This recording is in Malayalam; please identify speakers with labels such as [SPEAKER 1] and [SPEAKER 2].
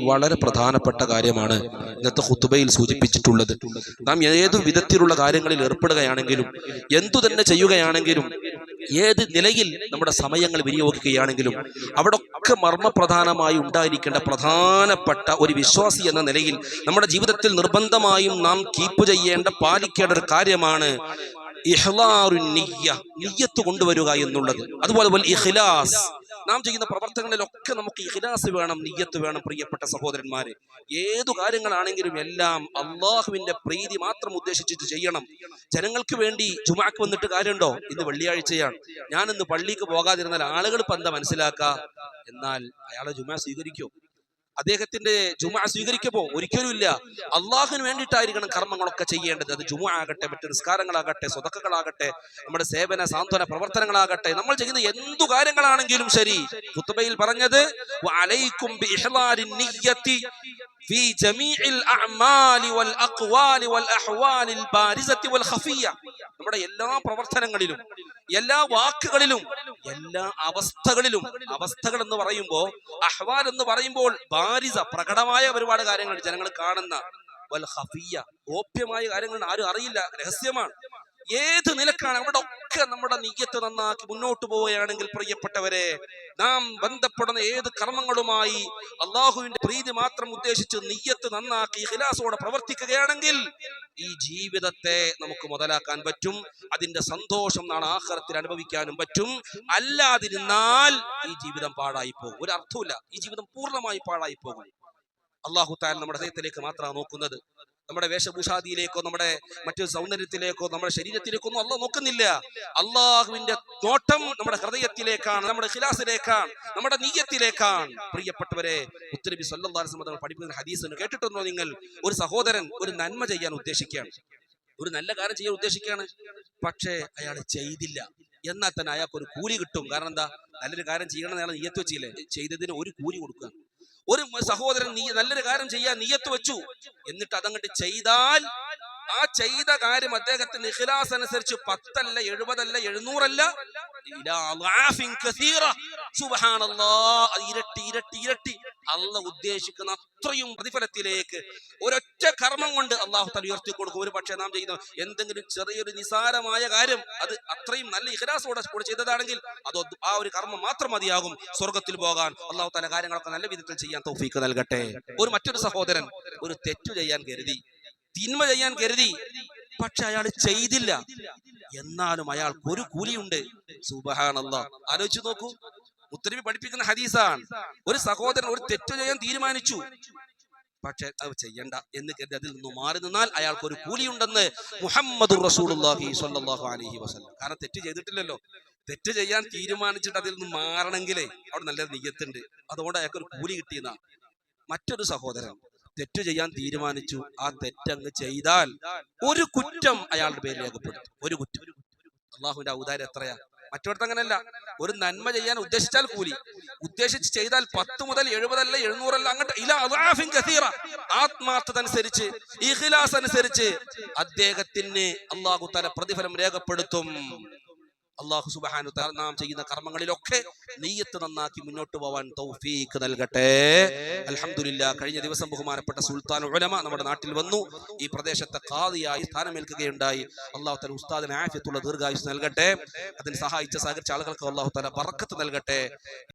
[SPEAKER 1] വളരെ പ്രധാനപ്പെട്ട കാര്യമാണ് ഇന്നത്തെ ഹുത്തുബയിൽ സൂചിപ്പിച്ചിട്ടുള്ളത്. നാം ഏതു വിധത്തിലുള്ള കാര്യങ്ങളിൽ ഏർപ്പെടുകയാണെങ്കിലും എന്തു തന്നെ ചെയ്യുകയാണെങ്കിലും ഏത് നിലയിൽ നമ്മുടെ സമയങ്ങൾ വിനിയോഗിക്കുകയാണെങ്കിലും അവിടെ ഒക്കെ മർമ്മപ്രധാനമായി ഉണ്ടായിരിക്കേണ്ട പ്രധാനപ്പെട്ട ഒരു വിശ്വാസി എന്ന നിലയിൽ നമ്മുടെ ജീവിതത്തിൽ നിർബന്ധമായും നാം കീപ്പ് ചെയ്യേണ്ട പാലിക്കേണ്ട ഒരു കാര്യമാണ് ഇഹ്ലാറു നിയ്യ നിയ്യത്ത് കൊണ്ടുവരിക എന്നുള്ളത്. അതുപോലെ പോലെ ഇഖ്ലാസ്. നാം ചെയ്യുന്ന പ്രവർത്തനങ്ങളിലൊക്കെ നമുക്ക് ഇഖ്ലാസ് വേണം നിയ്യത്ത് വേണം പ്രിയപ്പെട്ട സഹോദരന്മാരെ. ഏതു കാര്യങ്ങളാണെങ്കിലും എല്ലാം അള്ളാഹുവിന്റെ പ്രീതി മാത്രം ഉദ്ദേശിച്ചിട്ട് ചെയ്യണം. ജനങ്ങൾക്ക് വേണ്ടി ജുമാക്ക് വന്നിട്ട് കാര്യമുണ്ടോ? ഇന്ന് വെള്ളിയാഴ്ചയാണ്. ഞാൻ ഇന്ന് പള്ളിക്ക് പോകാതിരുന്നാൽ ആളുകൾ പന്ത മനസ്സിലാക്കാം എന്നാൽ അയാളെ ജുമാ സ്വീകരിക്കോ. അദ്ദേഹത്തിന്റെ ജുമ സ്വീകരിക്കുമോ ഒരിക്കലും ഇല്ല അള്ളാഹുവിന് വേണ്ടിയിട്ടായിരിക്കണം കർമ്മങ്ങളൊക്കെ ചെയ്യേണ്ടത് അത് ജുമ ആകട്ടെ മറ്റു നിസ്കാരങ്ങളാകട്ടെ സ്വതക്കകളാകട്ടെ നമ്മുടെ സേവന സാന്ത്വന പ്രവർത്തനങ്ങളാകട്ടെ നമ്മൾ ചെയ്യുന്ന എന്തു കാര്യങ്ങളാണെങ്കിലും ശരി കുത്തുബയിൽ പറഞ്ഞത് വഅലൈക്കും ബിഇഹ്ലാരിൻ നിയ്യത്തി في جميع الأعمال والأقوال والأحوال البارزة والخفية നമ്മുടെ എല്ലാ പ്രവർത്തനങ്ങളിലും എല്ലാ വാക്കുകളിലും എല്ലാ അവസ്ഥകളിലും അവസ്ഥകൾ എന്ന് പറയുമ്പോൾ അഹ്വാൽ എന്ന് പറയുമ്പോൾ ബാരിസ പ്രകടമായ ഒരുപാട് കാര്യങ്ങൾ ജനങ്ങൾ കാണുന്ന വൽ ഖഫിയ ഗോപ്യമായ കാര്യങ്ങൾ ആരും അറിയില്ല രഹസ്യമാണ്. ഏത് നിലക്കാണ് അവിടെ ഒക്കെ നമ്മുടെ നീയത്ത് നന്നാക്കി മുന്നോട്ട് പോവുകയാണെങ്കിൽ പ്രിയപ്പെട്ടവരെ നാം ബന്ധപ്പെടുന്ന ഏത് കർമ്മങ്ങളുമായി അള്ളാഹുവിന്റെ പ്രീതി മാത്രം ഉദ്ദേശിച്ച് നീയത്ത് നന്നാക്കി ഹിലാസോടെ പ്രവർത്തിക്കുകയാണെങ്കിൽ ഈ ജീവിതത്തെ നമുക്ക് മുതലാക്കാൻ പറ്റും അതിന്റെ സന്തോഷം നാളെ ആഹാരത്തിൽ അനുഭവിക്കാനും പറ്റും. അല്ലാതിരുന്നാൽ ഈ ജീവിതം പാഴായി പോകും ഒരു അർത്ഥമില്ല ഈ ജീവിതം പൂർണമായി പാഴായി പോകും അള്ളാഹു താൻ നമ്മുടെ ഹൃദയത്തിലേക്ക് മാത്രമാണ് നോക്കുന്നത്. നമ്മുടെ വേഷഭൂഷാദിയിലേക്കോ നമ്മുടെ മറ്റു സൗന്ദര്യത്തിലേക്കോ നമ്മുടെ ശരീരത്തിലേക്കോ ഒന്നും അള്ളാഹ് നോക്കുന്നില്ല. അള്ളാഹുവിന്റെ നോട്ടം നമ്മുടെ ഹൃദയത്തിലേക്കാണ് നമ്മുടെ ഖിലാസിലേക്കാണ് നമ്മുടെ നീയത്തിലേക്കാണ്. പ്രിയപ്പെട്ടവരെ ഉത്തരവി സല്ലാസ് നമ്മൾ പഠിപ്പിക്കുന്ന ഹദീസ് കേട്ടിട്ടുണ്ടോ നിങ്ങൾ? ഒരു സഹോദരൻ ഒരു നന്മ ചെയ്യാൻ ഉദ്ദേശിക്കുകയാണ്. ഒരു നല്ല കാര്യം ചെയ്യാൻ ഉദ്ദേശിക്കുകയാണ്. പക്ഷേ അയാൾ ചെയ്തില്ല. എന്നാൽ തന്നെ അയാൾക്ക് ഒരു കൂലി കിട്ടും. കാരണം എന്താ? നല്ലൊരു കാര്യം ചെയ്യണമെന്ന് അയാൾ നീയത്ത് വെച്ചില്ലേ? ചെയ്തതിന് ഒരു കൂലി കൊടുക്കുക. ഒരു സഹോദരൻ നീ നല്ലൊരു കാര്യം ചെയ്യാൻ നീയത്ത് വെച്ചു. എന്നിട്ട് അതങ്ങോട്ട് ചെയ്താൽ ആ ചെയ്ത കാര്യം അദ്ദേഹത്തിന് ഇഖ്ലാസ് അനുസരിച്ച് പത്തല്ല എഴുപതല്ല എഴുന്നൂറല്ല. അത് ഇരട്ടി ഇരട്ടി ഇരട്ടി. അല്ല ഉദ്ദേശിക്കുന്ന അത്രയും പ്രതിഫലത്തിലേക്ക് ഒരൊറ്റ കർമ്മം കൊണ്ട് അള്ളാഹു തല ഉയർത്തി കൊടുക്കും. ഒരു പക്ഷേ നാം ചെയ്യുന്ന എന്തെങ്കിലും ചെറിയൊരു നിസാരമായ കാര്യം അത് അത്രയും നല്ല ഇഹരാസോടെ കൂടെ ചെയ്തതാണെങ്കിൽ അത് ആ ഒരു കർമ്മം മാത്രം മതിയാകും. സ്വർഗത്തിൽ പോകാൻ അള്ളാഹു തല കാര്യങ്ങളൊക്കെ നല്ല വിധത്തിൽ ചെയ്യാൻ തൗഫീക്ക് നൽകട്ടെ. ഒരു മറ്റൊരു സഹോദരൻ ഒരു തെറ്റു ചെയ്യാൻ കരുതി തിന്മ ചെയ്യാൻ കരുതി പക്ഷെ അയാൾ ചെയ്തില്ല. എന്നാലും അയാൾക്ക് ഒരു കൂലിയുണ്ട്. സുബഹാനല്ല. ആലോചിച്ചു നോക്കൂ. മുത്തരബി പഠിപ്പിക്കുന്ന ഹദീസാണ്. ഒരു സഹോദരൻ ഒരു തെറ്റ് ചെയ്യാൻ തീരുമാനിച്ചു. പക്ഷെ അത് ചെയ്യണ്ട എന്ന് കരുതി അതിൽ നിന്ന് മാറി നിന്നാൽ അയാൾക്ക് ഒരു കൂലിയുണ്ടെന്ന് മുഹമ്മദ് കാരണം തെറ്റ് ചെയ്തിട്ടില്ലല്ലോ. തെറ്റ് ചെയ്യാൻ തീരുമാനിച്ചിട്ട് അതിൽ നിന്ന് മാറണമെങ്കിലേ അവിടെ നല്ല നിയത്തുണ്ട് അതുകൊണ്ട് അയാൾക്ക് ഒരു കൂലി കിട്ടിയതാ മറ്റൊരു സഹോദരൻ തെറ്റ് ചെയ്യാൻ തീരുമാനിച്ചു. ആ തെറ്റങ്ങ് ചെയ്താൽ ഒരു കുറ്റം അയാളുടെ പേരിൽ രേഖപ്പെടുത്തും. ഒരു കുറ്റം. അള്ളാഹുവിന്റെ ഔദാര്യം എത്രയാ? മറ്റൊരുത്ത് അങ്ങനെയല്ല ഒരു നന്മ ചെയ്യാൻ ഉദ്ദേശിച്ചാൽ കൂലി. ഉദ്ദേശിച്ച് ചെയ്താൽ പത്ത് മുതൽ എഴുപതല്ല എഴുന്നൂറല്ല അങ്ങോട്ട് ഇല അദാഫിൻ കസീറ. ആത്മാർത്ഥത ഇഖ്ലാസ് അനുസരിച്ച് അദ്ദേഹത്തിന് അള്ളാഹു തല പ്രതിഫലം രേഖപ്പെടുത്തും. അള്ളാഹു സുബാനു നാം ചെയ്യുന്ന കർമ്മങ്ങളിലൊക്കെ നെയ്യത്ത് നന്നാക്കി മുന്നോട്ട് പോവാൻ തൗഫീക്ക് നൽകട്ടെ. അലഹമില്ല കഴിഞ്ഞ ദിവസം ബഹുമാനപ്പെട്ട സുൽത്താൻ ഉലമ നമ്മുടെ നാട്ടിൽ വന്നു. ഈ പ്രദേശത്തെ കാതിയായി സ്ഥാനമേൽക്കുകയുണ്ടായി. അള്ളാഹു തല ഉസ്താദിന് ആഫ്യത്തുള്ള ദീർഘായുസ് നൽകട്ടെ. അതിന് സഹായിച്ച സഹകരിച്ച ആളുകൾക്ക് അള്ളാഹു തല പറക്കത്ത് നൽകട്ടെ.